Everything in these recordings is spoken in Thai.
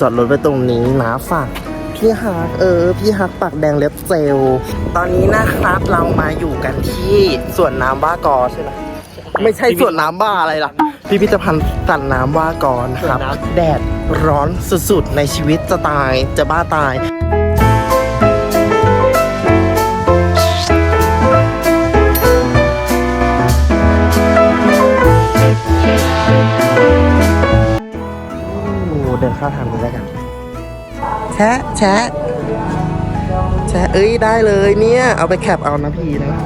จอดรถไว้ตรงนี้นะฝากพี่ฮักเออพี่ฮักปากแดงเล็บเซลลตอนนี้นะครับเรามาอยู่กันที่สวนน้ำบ้ากอใช่ไหมไม่ใช่สวนน้ำบ้าอะไรล่ะพิพิธภัณฑ์สัตว์น้ำว่ากรครับ แดดร้อนสุดๆ ในชีวิตจะตายจะบ้าตาย ชะแชะแชะเอ้ยได้เลยเนี่ย เอาไปแคปเอานะพี่นะ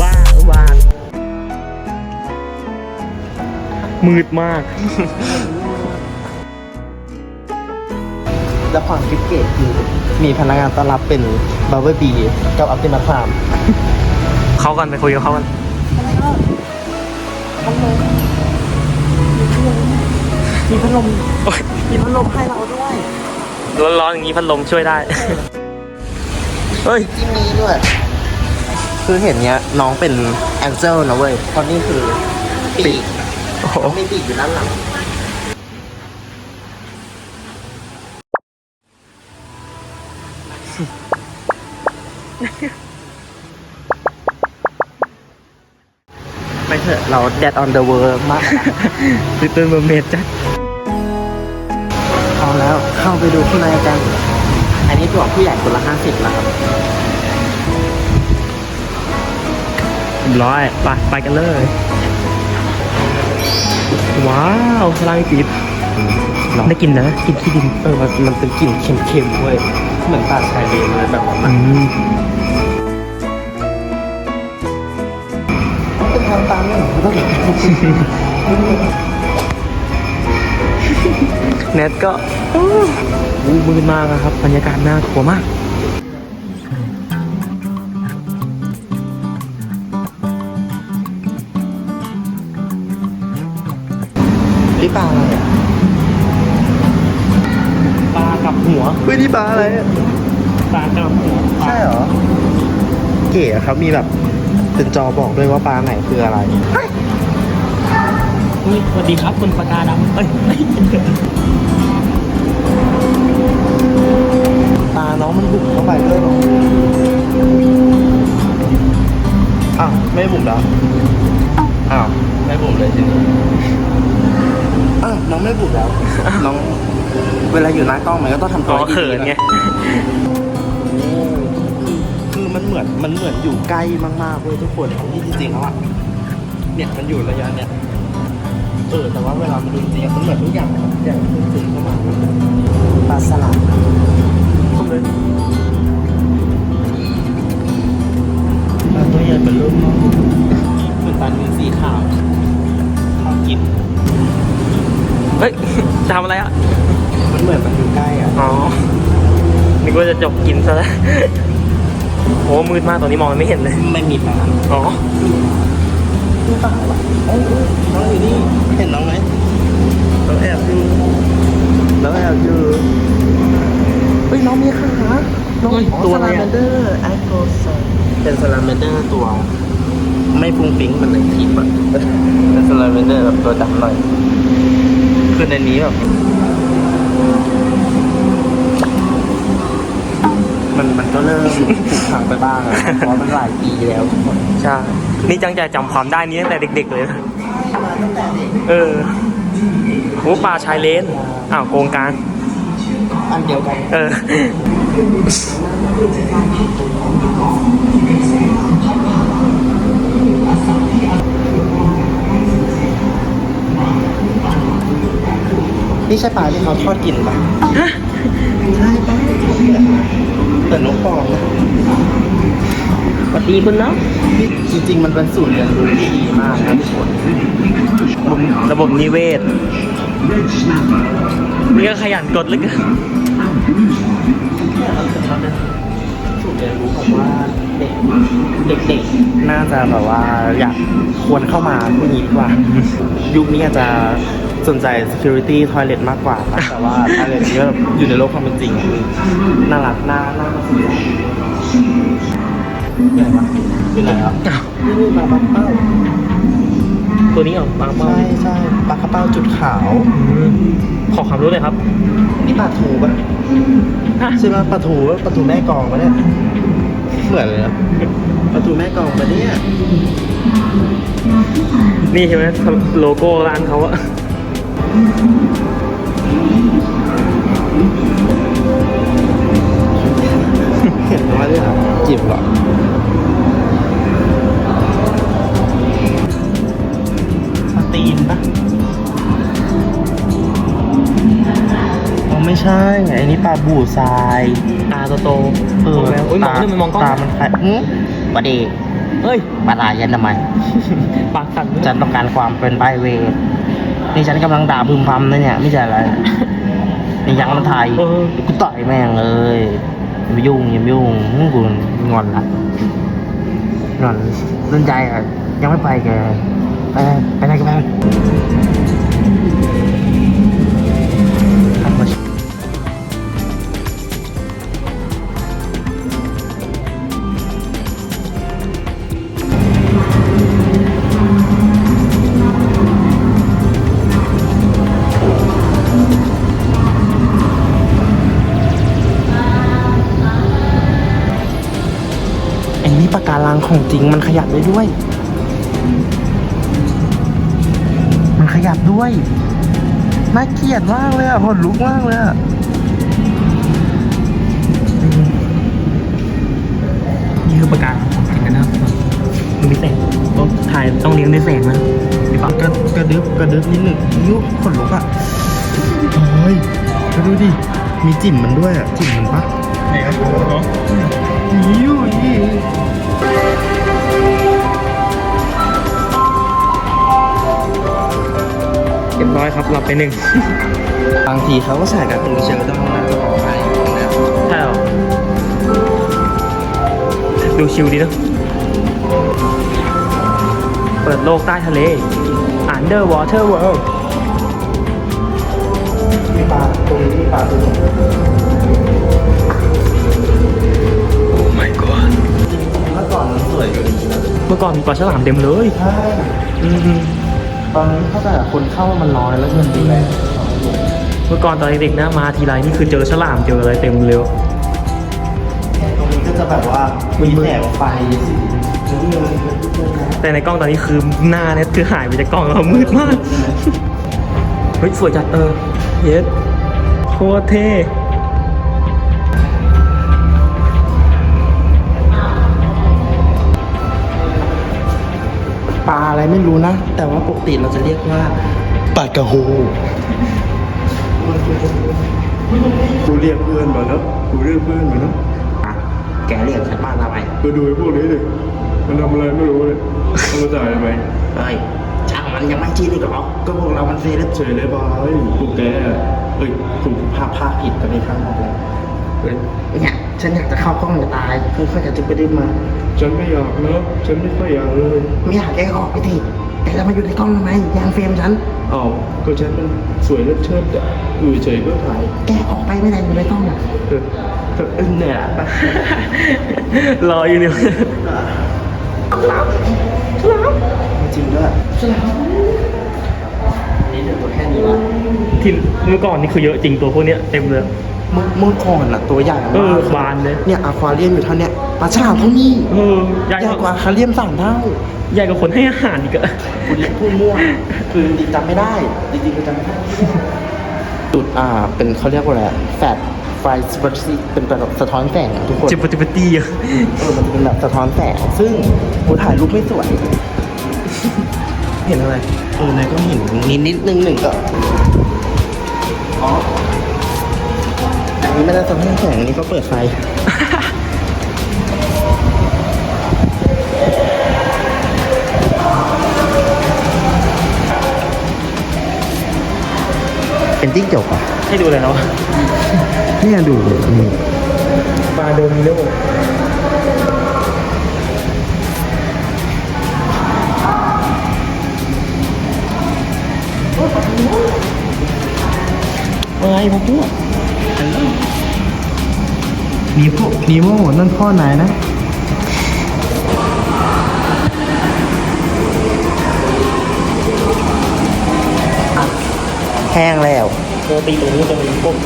บ้าบานมืดมาก แล้วความคิดเก๋คือมีพนักงานต้อนรับเป็นบับเบิลบีกับอัพติมัสพรามเขากันไปคุยกับเขากัน มีพัดลมโอ๊ยมีพัดลมให้เราด้วยร้อนๆอย่างนี้พัดลมช่วยได้ เฮ้ย ที่มีด้วย คือเห็นเนี้ยน้องเป็นแองเจิลนะเว้ยเพราะนี่คือปีกโอ้โหมีปีกอยู่ด้านหลัง ไปเถอะเรา dead on the world มาก ลิตเติ้ลเมอร์เมดจ้ะเอา แล้ว เข้าไปดูข้างในกัน อันนี้ตัวผู้ใหญ่คนละห้าสิบนะครับเรียบร้อยไปไปกันเลย ว้าวพลังจิตได้กินนะ กินขี้ดิน เออ มันมันเป็นกลิ่นเค็มๆเว้ย เหมือนปลาชายเลนอะไรแบบนั้นอืนะมต้องเป็นทางตามเนี่ยเหรอต้อง เน็ตก็อู้มืดมากนะครับ บรรยากาศน่ากลัวมากนี่ปลาอะไรอะปลากับหัวเฮ้ยนี่ปลาอะไรอะปลากับหัวใช่เหรอ เก๋อะครับมีแบบเป็นจอบอกด้วยว่าปลาไหนคืออะไร อุ้ยสวัสดีครับคุณปากกาดำเอ้ยเอ้ยตาน้องมันบุกเข้าไปด้วยเหรออ้าวไม่บุกแล้วอ้าวไม่บุกเลยทีนี้อ้าวน้องไม่บุกแล้วน้อง เวลาอยู่หน้ากล้องมันก็ต้องทำตัอ๋วอให้ดีๆเขินไงะคือมันเหมือนมันเหมือนอยู่ใกล้มากๆเว้ยทุกคนที่จริงๆแล้วอะเนี่ยมันอยู่ระยะเนี่ย เออแต่ว่าเวลามันดูจริงมันเหมือนทุกอย่างอย่างที่ถึงเข้ามาปลาสลัดเลยปลาตัวใหญ่เป็นรูปเป็นปลาเนื้อสีขาวชอบกินเฮ้ยจะทำอะไรอะมันเหมือนมันอยู่ใกล้อะอ๋อนึกว่าจะจบกินซะแล้วโอ้มืดมากตอนนี้มองไม่เห็นเลย ไม่มีปลาอ๋อ่ป่ะน้องอยู่นี่เห็นน้องไหมน้องแอบอยู่น้องแอบอยู่เฮ้ยน้องมีขาน้องตัวสอะไรลาอะแมนเดอร์ไอโกซเป็นสลาแมนเดอร์ตัว ไม่ปุ้งปิ้งมันในคลิปอะเป็นสลาแมนเดอร์แบบตัวดำหน่อยคือในนี้แบบมันมันก็เริ่มผูกพังไปบ้างอะเพราะมันหลายปีแล้วทุกคนใช่ นี่จังใจจำความได้นี้ตั้งแต่เด็ก ๆ เลยนะเออโอ้ปลาชายเลนอ้าวโกงกลางอันเดียวกัน เออ นี่ใช่ปลาที่เขาทอดกินปะใช่ปะแต่นกปลอมนะสวัส ดีคุณเนาะนี่จริง ๆ มันเป็นสูตรเรียนรู้ที่ดีมากนะทุกคนระบบนิเวศนี่ก็ขยันกดเหลยกันสูตรเรียนรู้แบบว่าเด็กเด็กๆน่าจะแบบว่าอยากควรเข้ามาพวกนี้ดีกว่า ยุคนี้อาจจะสนใจ security toilet มากกว่านะแต่ว่า toilet นี้แบบอยู่ในโลกความเป็นจริงอะน่ารักน่าน่ามาสนใจ เป็นไรวะเป็นไรอะนี่มาบ้านเป้าตัวนี้เหรอปลากระเป้าใช่ใช่ปลากระเป้าจุดขาวอืมขอความรู้เลยครับ นี่ปลาทูปะใช่ไหมปลาทูปะปลาทูแม่กองปะเนี่ยเหมือนเลยนะปลาทูแม่กองปะเนี่ยนี่ใช่ไหมโลโก้ร้านเขาอะ เห็นว่าเนี่ยจีบเหรอสตีนปะอ๋อไม่ใช่ไอ้นี่ปลาบู่ทรายตาโตๆเออแล้วโอ้ยมองนี่มันมองกล้อง ตามันแค่หืมบดีเฮ้ยมาลายันทำไมปากสั่นด้วยฉันต้องการความเป็นไบเวทนี่ฉันกำลังด่าพึมพำนะเนี่ย ไม่ใช่อะไรนี่ยังมาไทยเออ กูต่อยแม่งเลยอย่า ไปยุ่งยังไปยุ่งมึงกูงอนละงอนสนใจอะยังไม่ไปแกไปไปไหนกันไป ของจริงมันขยับได้ด้วย มันขยับด้วย น่าเกลียดมากเลยอะหดลุกมากเลยอะนี่คือประกาศของจริงกันนะครับดูมีแสงต้องถ่ายต้องเลี้ยงด้วยแสงนะพี่ปักกระกระดึบกระดึบนิดหนึ่งยุบขนลุกอะเฮ้ยก็ดูดิ มีจิ่มมันด้วยอะ จิ่มมันปะไหนครับเนาะยูยี่ เรียบร้อยครับหลับไปหนึ่ง บางทีเขาก็ใส่กับตูเชลดองนะจะบอกไปนะใช่หรอดูชิลดีเนอะเปิดโลกใต้ทะเล Underwater World มีปลาตรงนี้มีปลาตัวนี้ my god จริงๆเมื่อก่อนมันสวยกว่านี้นะเมื่อก่อนมีปลาฉลามเต็มเลยใช่อืม ตอนนี้เข้าใจคนเข้ามันน้อยแล้วเงินดูแลเมื่อก่อนตอนเด็กๆนะมาทีไรนี่คือเจอฉลามเจออะไรเต็มเลยตรงนี้ก็จะแบบว่ามีแสงไฟสีเงินแต่ในกล้องตอนนี้คือหน้าเนี่ยคือหายไปจากกล้องแล้วมืดมาก เฮ้ยสวยจัดเออเยสโคตรเท่ อะไรไม่รู้นะ แต่ว่าปกติเราจะเรียกว่าปลากระโฮกูเรียกเพื่อนมาแล้วกูเรียกเพื่อนมาแล้วแกเรียกฉันมาทำไมมาดูไอ้พวกนี้ดิมันทำอะไรไม่รู้เลยเอามาจ่ายทำไมเฮ้ยช่างมันยังไม่ชี้นี่หรอก็พวกเรามันเซเลบเฉยเลยบายพวกแกอะเฮ้ยถูกภาพภาพผิดกันในครั้งหมดแล้ว เฮ้ยเนี่ยฉันอยากจะเข้ากล้องจะตายเพื่อจะจึงไปดึงมา ฉันไม่อยากนะฉันไม่ค่อยอยากเลย ไม่อยากแกก็ออกไปทีแต่เรามาอยู่ในกล้องทำไมยางเฟรมฉันอ้าวก็ฉันมันสวยเลิศเชิดอะอยู่เฉยๆก็ถ่ายแกออกไปไม่ได้อยู่ในกล้องอะเออเออเนี่ยไปรออยู่เนี่ยจริงด้วยฉลามนี่เดี๋ยวตัวแค่นี้ละที่เมื่อก่อนนี่คือเยอะจริงตัวพวกเนี้ยเต็มเลย เมื่อเมื่อก่อนอะตัวใหญ่เอมาอกบานเลย เนี่ยอะควาเรียมอยู่เท่าเนี้ยปลาฉลามเท่านี้เออใหญ่ใหญ่กว่าอะควาเรียมสามเท่าใหญ่กว่าคนให้อาหารอีกอะคุณพูดมั่วคือจริงๆจำไม่ได้จริงๆคือจำไม่ได้จุดอ่าเป็นเขาเรียกว่าอะไรแฟลชไฟสปอตซีเป็นแบบสะท้อนแสงอะทุกคน จิบปฏิปตี้อะเออมันจะเป็นแบบสะท้อนแสง ซึ่งกูถ่ายรูปไม่สวย เห็นอะไร เออในก็เห็นนิดนิดนึงหนึ่งก็ อ๋ออั นนี้ไม่ได้สะท้อนแสงอันนี้ก็เปิดไฟ เป็นจิ้งจกอะให้ดูเลยนะวะเนี่ยดูนี่ปลาโดมิโนอะไรพวกพวก นีโมนีโมนั่นพ่อนายนะ แห้งแล้วปกติตรงนี้จะมีพวก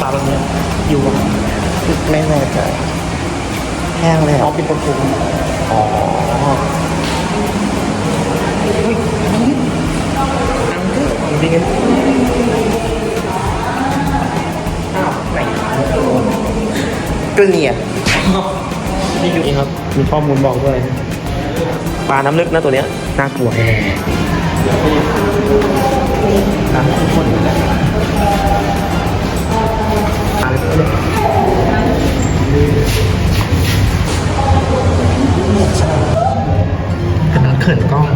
ปลาแบบเนี้ยอยู่อะไม่แน่ใจแห้งแล้ว เขาเป็นคนปรุงอ๋อจริงๆอ้าวไหน ก็เนี่ยนี่อยู่นี่ครับ มีข้อมูลบอกด้วยปลาน้ำลึกนะตัวเนี้ยน่ากลัวแน่นะทุกคนอยู่แล้วอันนี้กำลังเขินกล้อง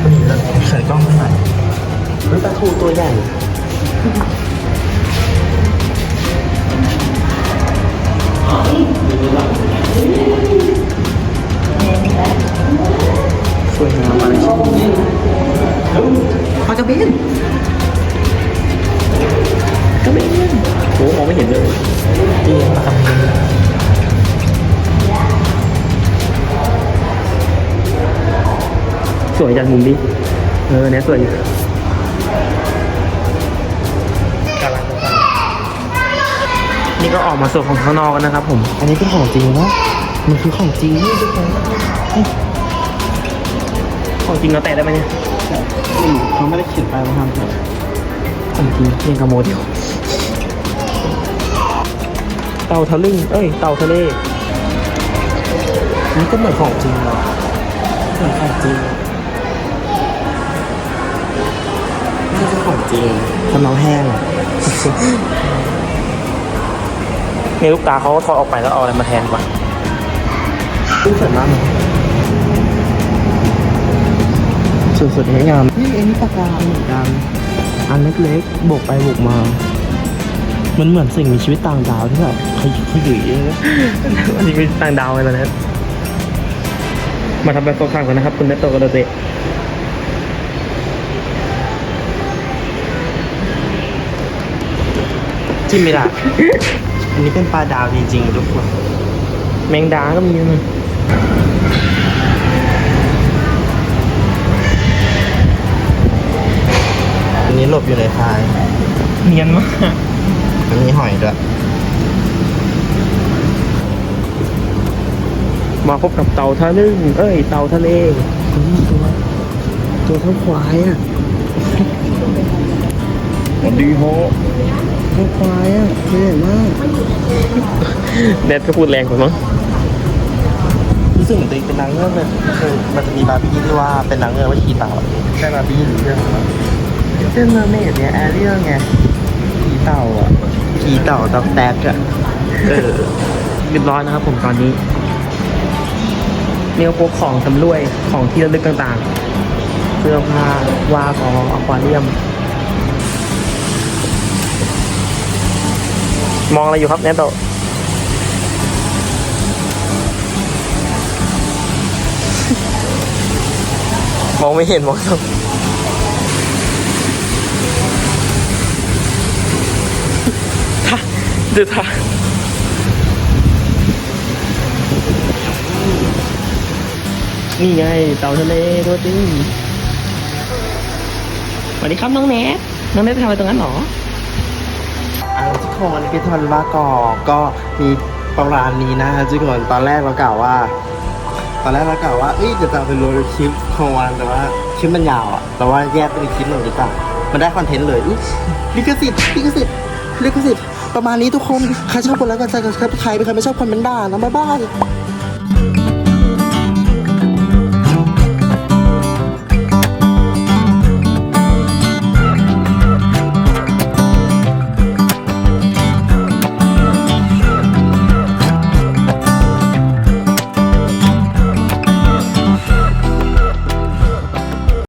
ก็มีแล้วเขินกล้องไม่ไหวเฮ้ยปลาทูตัวใหญ่ สวยจังมุมนี้ เออเนี่ยสวยอยู่กำลังจะฟังนี่ก็ออกมาสดของข้างนอกกันนะครับผม อันนี้เป็นของจริงนะมันคือของจริงนี่ทุกคนของจริงเราแตะได้ไหมเนี่ยไม่รู้เขาไม่ได้เขียนป้ายว่าห้ามแตะของจริงเพียงกับโมเดลเต่าทะลึ่ง เอ้ย เต่าทะเลอันนี้ก็เหมือนของจริงเนาะเหมือนของจริง ริงทำน้องแห้งอะในลูกตาเขาถอดออกไปแล้วเอาอะไรมาแทนก่อนดูสวยมากเลยสุดๆงดงามนี่อันนี้ปากกาเหมือนกันอันเล็กๆโบกไปโบกมา มันเหมือนสิ่งมีชีวิตต่างดาวที่แบบขยขยุยเองอันนี้เป็นต่างดาวเลยนะครับมาทำแบบสงครามกันนะครับ คุณเนตโตกระโดเตะ จิ้มไม่ได้ อันนี้เป็นปลาดาวจริงๆทุกคน แมงดาก็มีนะอันนี้หลบอยู่ในพายเนียนมาก อันนี้หอยด้วยมาพบกับเต่าทะลึ่งเอ้ย เต่าทะเลตัวตัวเท่าควายอะสวัสดีโฮเท่าควายอะตัวใหญ่มากแดดก็พูดแรงกว่ามั้งรู้สึกเหมือนตัวเองเป็นนางเงือกเลยคือมันจะมีบาร์บี้ที่ว่าเป็นนางเงือกว่าขี่เต่าอะใช่บาร์บี้หรือเรื่องอะไรเรื่องเมอร์เมดเนี่ยแอเรียลไงขี่เต่าอะขี่เต่าตอกแตกอะเออเรียบร้อยนะครับผมตอนนี้เนี่ยพวกของสำรวยของที่ระลึกต่างๆเสื้อผ้าวาของอควาเรียม มองอะไรอยู่ครับแนนโตะมองไม่เห็นมองครับท่าดูท่านี่ไงเต่าทะเลตัวจริงสวัสดีครับน้องแนทน้องแนทไปทำอะไรตรงนั้นหรอ คนพี่ทอนว่ากอก็มีประมาณนี้นะฮะทุกคนตอนแรกเรากล่าวว่า ตอนแรกเรากล่าวว่าเอ้ยจะจะเอาเป็นโรลคลิปของวันแต่ว่าคลิปมันยาวอะแต่ว่าแยกเป็นคลิปหนึ่งดีกว่ามันได้คอนเทนต์เลยอุ๊ยลิขสิทธิ์ลิขสิทธิ์ลิขสิทธิ์ประมาณนี้ทุกคนใครชอบกดไลค์กดแชร์กดซับสไครใครไม่ชอบคนมเมนด่านะบ๊ายบาย